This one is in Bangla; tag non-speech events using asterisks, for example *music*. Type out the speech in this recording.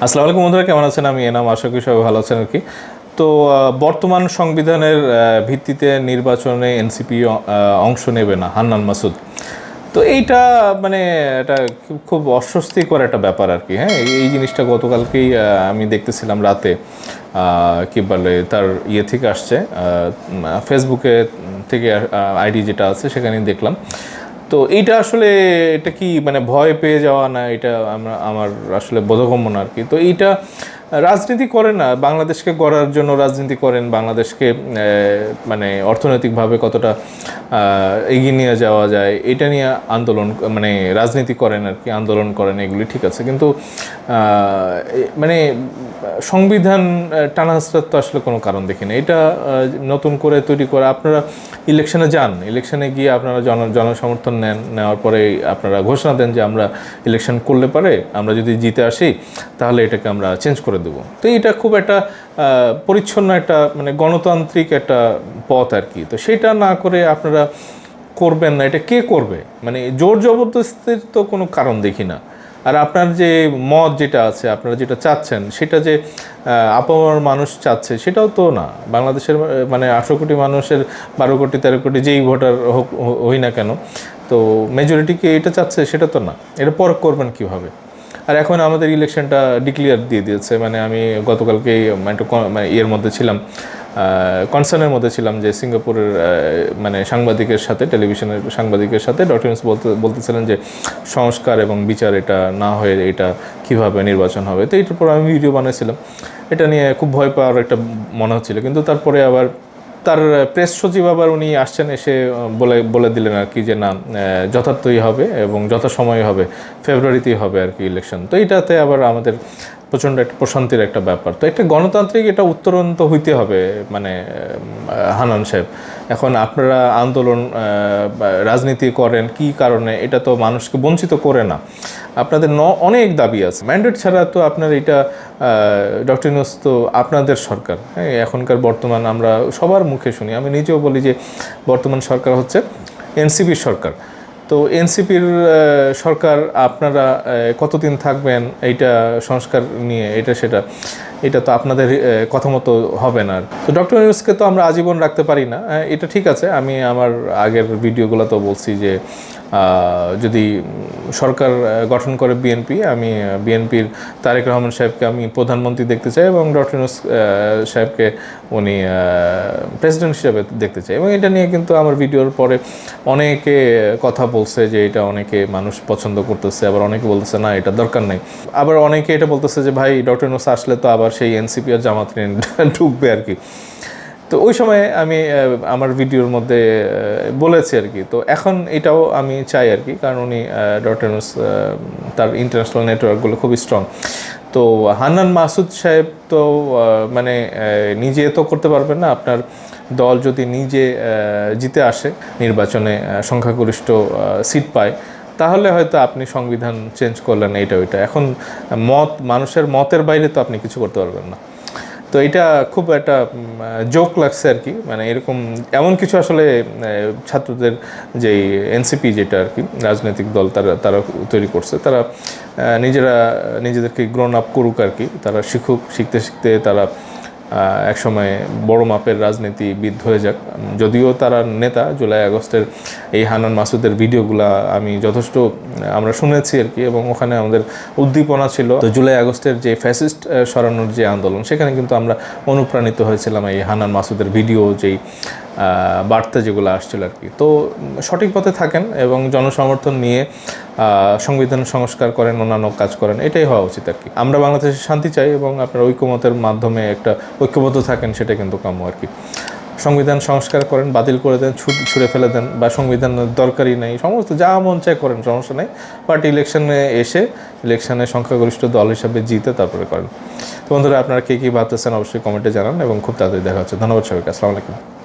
আসসালামু আলাইকুম বন্ধুরা, কেমন আছেন? আমি এনাম, আশা করি সবাই ভালো আছেন আর কি। তো বর্তমান সংবিধানের ভিত্তিতে নির্বাচনে এনসিপি অংশ নেবে না হান্নান মাসুদ। তো এইটা মানে এটা খুব- অস্বস্তিকর একটা ব্যাপার আর কি হ্যাঁ? এই- জিনিসটা গতকালকেই আমি দেখতেছিলাম রাতে কি বলে, তার ইয়ে থেকে আসছে ফেসবুকে থেকে আইডি যেটা আছে সেখানেই দেখলাম। তো এইটা আসলে, এটা কি মানে ভয় পেয়ে যাওয়া না এটা আমরা, আমার আসলে বোধগম্য না আর কি? তো এইটা রাজনীতি করে না বাংলাদেশকে গড়ার জন্য রাজনীতি করেন বাংলাদেশকে মানে অর্থনৈতিকভাবে কতটা এগিয়ে নিয়ে যাওয়া যায় এটা নিয়ে আন্দোলন মানে রাজনীতি করেন আর কি আন্দোলন করেন এগুলি ঠিক আছে। কিন্তু মানে সংবিধান আহ, তো আসলে কোনো কারণ দেখি না। এটা নতুন করে তৈরি করে আপনারা ইলেকশনে যান ইলেকশনে গিয়ে আপনারা জন জনসমর্থন নেন নেওয়ার পরে আপনারা ঘোষণা দেন যে আমরা ইলেকশন করলে পারে আমরা যদি জিতে আসি তাহলে এটাকে আমরা চেঞ্জ করে দেব। তো এটা খুব একটা পরিচ্ছন্ন একটা মানে গণতান্ত্রিক একটা পথ আর কি। তো সেটা না করে আপনারা করবেন না। এটা কে করবে? মানে জোর জবরদস্তির তো কোনো কারণ দেখি না। আর আপনার যে মত যেটা আছে, আপনারা যেটা চাচ্ছেন, সেটা যে আপামর মানুষ চাচ্ছে, সেটাও তো না। বাংলাদেশের মানে আঠারো কোটি মানুষের, বারো কোটি, তেরো কোটি যেই ভোটার হোক হই না কেন, তো মেজরিটিকে এটা চাচ্ছে, সেটা তো না। এটা পর করবেন কীভাবে? আর এখন আমাদের ইলেকশনটা ডিক্লিয়ার দিয়ে দিয়েছে মানে আমি গতকালকে একটু ক- মানে ইয়ের মধ্যে ছিলাম কনসার্নের মধ্যে ছিলাম যে সিঙ্গাপুরের মানে সাংবাদিকের সাথে, টেলিভিশনের সাংবাদিকের সাথে ডকুমেন্টস বলতে, বলতেছিলেন যে সংস্কার এবং বিচার এটা না হয়ে এটা কীভাবে নির্বাচন হবে। তো এটার পর আমি ভিডিও বানিয়েছিলাম এটা নিয়ে খুব ভয় পাওয়ার একটা মনে হচ্ছিল। কিন্তু তারপরে আবার তার প্রেস সচিব আবার উনি আসছেন, এসে বলে বলে দিলেন আর কি যে না যথার্থই হবে এবং যথাসময় হবে, ফেব্রুয়ারিতেই হবে আর কি ইলেকশন তো এইটাতে আবার আমাদের প্রচণ্ড একটা প্রশান্তির একটা ব্যাপার। তো একটা গণতান্ত্রিক এটা উত্তরণ তো হইতে হবে মানে হানান সাহেব। এখন আপনারা আন্দোলন রাজনীতি করেন, কি কারণে? এটা তো মানুষকে বঞ্চিত করে না। আপনাদের ন, অনেক দাবি আছে। ম্যান্ডেট ছাড়া তো আপনার এটা ডক্টর তো আপনাদের সরকার। হ্যাঁ এখনকার বর্তমান আমরা সবার মুখে শুনি। আমি নিজেও বলি যে বর্তমান সরকার হচ্ছে এনসিপির সরকার। তো এনসিপির সরকার আপনারা কতদিন থাকবেন এইটা সংস্কার নিয়ে এটা সেটা। এটা তো আপনাদের কথা মতো হবে না তো ডক্টর ইউনুসকে তো আমরা আজীবন রাখতে পারি না। এটা ঠিক আছে, আমি আমার আগের ভিডিওগুলো তো বলছি যে যদি সরকার গঠন করে বিএনপি, আমি বিএনপির তারেক রহমান সাহেবকে আমি প্রধানমন্ত্রী দেখতে চাই এবং ডক্টর ইউনুস সাহেবকে উনি প্রেসিডেন্ট হিসেবে দেখতে চাই। এবং এটা নিয়ে কিন্তু আমার ভিডিওর পরে অনেকে কথা বলছে যে, এটা অনেকে মানুষ পছন্দ করতেছে, আবার অনেকে বলতেছে, না, এটা দরকার নেই। আবার অনেকে এটা বলতেছে যে, ভাই, ডক্টর ইউনুস আসলে তো আবার সেই এনসিপি আর জামাত নিয়ে *laughs* ঢুকবে আর কি। তো ওই সময় আমি আমার ভিডিওর মধ্যে বলেছি আর কি। তো এখন এটাও আমি চাই আর কি কারণ উনি আহ, তার ইন্টারন্যাশনাল নেটওয়ার্কগুলো খুবই স্ট্রং তো হান্নান মাসুদ সাহেব তো মানে নিজে তো করতে পারবেন না। আপনার দল যদি নিজে জিতে আসে নির্বাচনে সংখ্যাগরিষ্ঠ সিট পায় তাহলে হয়তো আপনি সংবিধান চেঞ্জ করলেন এইটা ওইটা। এখন মত, মানুষের মতের বাইরে তো আপনি কিছু করতে পারবেন না। তো এটা খুব একটা জোক লাগছে আর কি। মানে এরকম, এমন কিছু আসলে ছাত্রদের যেই এনসিপি যেটা আর কি, রাজনৈতিক দল তারা তারা তৈরি করছে। তারা নিজেরা, নিজেদেরকে গ্রোন আপ করুক আর কি। তারা শিখুক, শিখতে শিখতে তারা একসময় বড় মাপের রাজনীতিবিদ হয়ে যাক। যদিও তারা নেতা, জুলাই আগস্টের এই হানান মাসুদের ভিডিওগুলা আমি যথেষ্ট, আমরা শুনেছি আর কি, এবং ওখানে আমাদের উদ্দীপনা ছিল। তো জুলাই আগস্টের যে ফ্যাসিস্ট সরানোর যে আন্দোলন, সেখানে কিন্তু আমরা অনুপ্রাণিত হয়েছিলাম এই হানান মাসুদের ভিডিও, যেই বার্তা যেগুলো আসছিল আর কি। তো সঠিক পথে থাকেন এবং জনসমর্থন নিয়ে সংবিধান সংস্কার করেন, অন্যান্য কাজ করেন, এটাই হওয়া উচিত আর কি। আমরা বাংলাদেশে শান্তি চাই এবং আপনার ঐক্যমতের মাধ্যমে একটা ঐক্যবদ্ধ থাকেন, সেটা কিন্তু কাম্য আর কি। সংবিধান সংস্কার করেন, বাতিল করে দেন, ছুট, ছুঁড়ে ফেলে দেন বা সংবিধান দরকারই নেই, সমস্ত যা মন চায় করেন, সমস্যা নেই। বাট ইলেকশনে এসে, ইলেকশনে সংখ্যাগরিষ্ঠ দল হিসাবে জিতে তারপরে করেন। তো বন্ধুরা, আপনারা কে কী ভাবতেছেন অবশ্যই কমেন্টে জানান এবং খুব তাড়াতাড়ি দেখা হচ্ছে। ধন্যবাদ সবাইকে, আসসালামু আলাইকুম।